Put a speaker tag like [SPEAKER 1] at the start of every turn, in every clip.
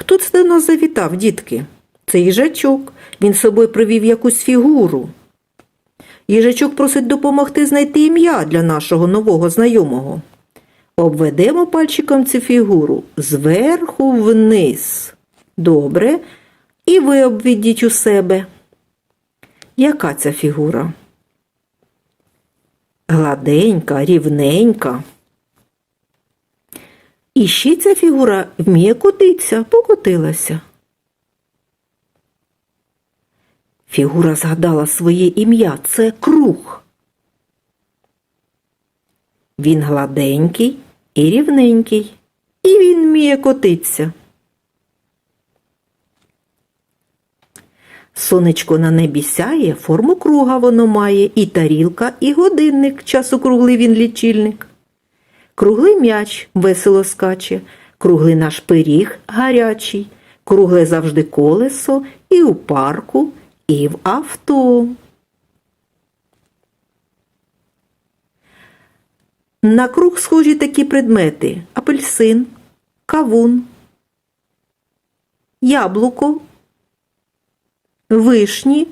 [SPEAKER 1] Хто це до нас завітав, дітки? Це їжачок. Він з собою привів якусь фігуру. Їжачок просить допомогти знайти ім'я для нашого нового знайомого. Обведемо пальчиком цю фігуру зверху вниз. Добре. І ви обведіть у себе. Яка ця фігура? Гладенька, рівненька. І ще ця фігура вміє котитися, покотилася. Фігура згадала своє ім'я це круг. Він гладенький і рівненький, і він вміє котитися. Сонечко на небі сяє, форму круга воно має, і тарілка, і годинник, час округлий він лічильник. Круглий м'яч весело скаче, круглий наш пиріг гарячий, кругле завжди колесо і у парку, і в авто. На круг схожі такі предмети: апельсин, кавун, яблуко, вишні,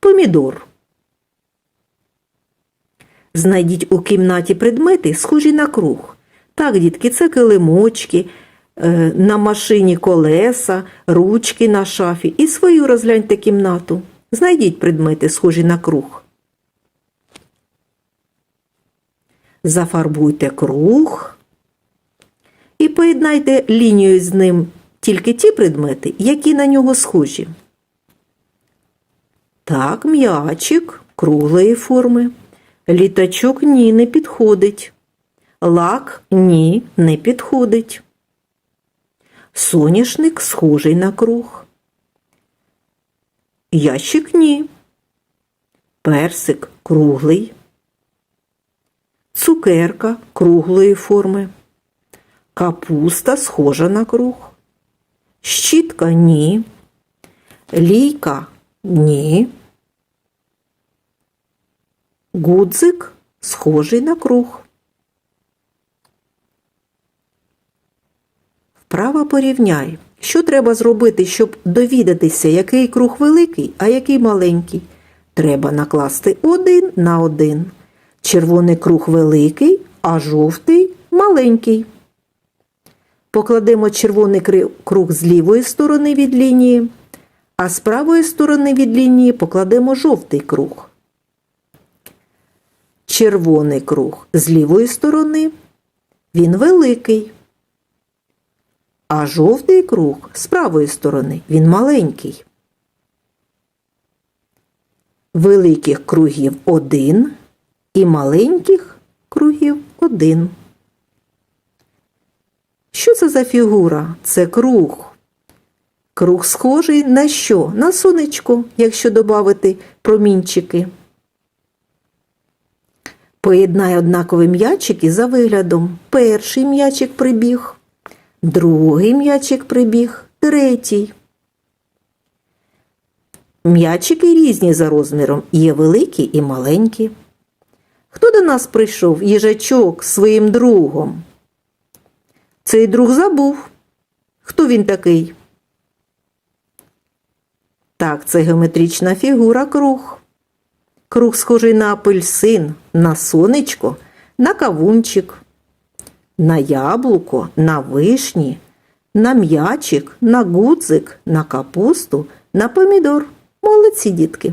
[SPEAKER 1] помідор. Знайдіть у кімнаті предмети, схожі на круг. Так, дітки, це килимочки, е, на машині колеса, ручки на шафі і свою розгляньте кімнату. Знайдіть предмети, схожі на круг. Зафарбуйте круг і поєднайте лінією з ним тільки ті предмети, які на нього схожі. Так, м'ячик круглої форми. Літачок ні, не підходить. Лак ні, не підходить. Соняшник схожий на круг. Ящик ні. Персик круглий. Цукерка круглої форми. Капуста схожа на круг. Щітка ні. Лійка ні. Гудзик схожий на круг. Вправо порівняй. Що треба зробити, щоб довідатися, який круг великий, а який маленький? Треба накласти один на один. Червоний круг великий, а жовтий маленький. Покладемо червоний круг з лівої сторони від лінії, а з правої сторони від лінії покладемо жовтий круг. Червоний круг з лівої сторони він великий. А жовтий круг з правої сторони він маленький. Великих кругів один і маленьких кругів один. Що це за фігура? Це круг. Круг схожий на що? На сонечко, якщо додати промінчики. Поєднай однакові м'ячики за виглядом. Перший м'ячик прибіг, другий м'ячик прибіг, третій. М'ячики різні за розміром, є великі і маленькі. Хто до нас прийшов? Їжачок своїм другом. Цей друг забув. Хто він такий? Так, це геометрична фігура круг. Круг схожий на апельсин, на сонечко, на кавунчик, на яблуко, на вишні, на м'ячик, на гудзик, на капусту, на помідор. Молодці дітки!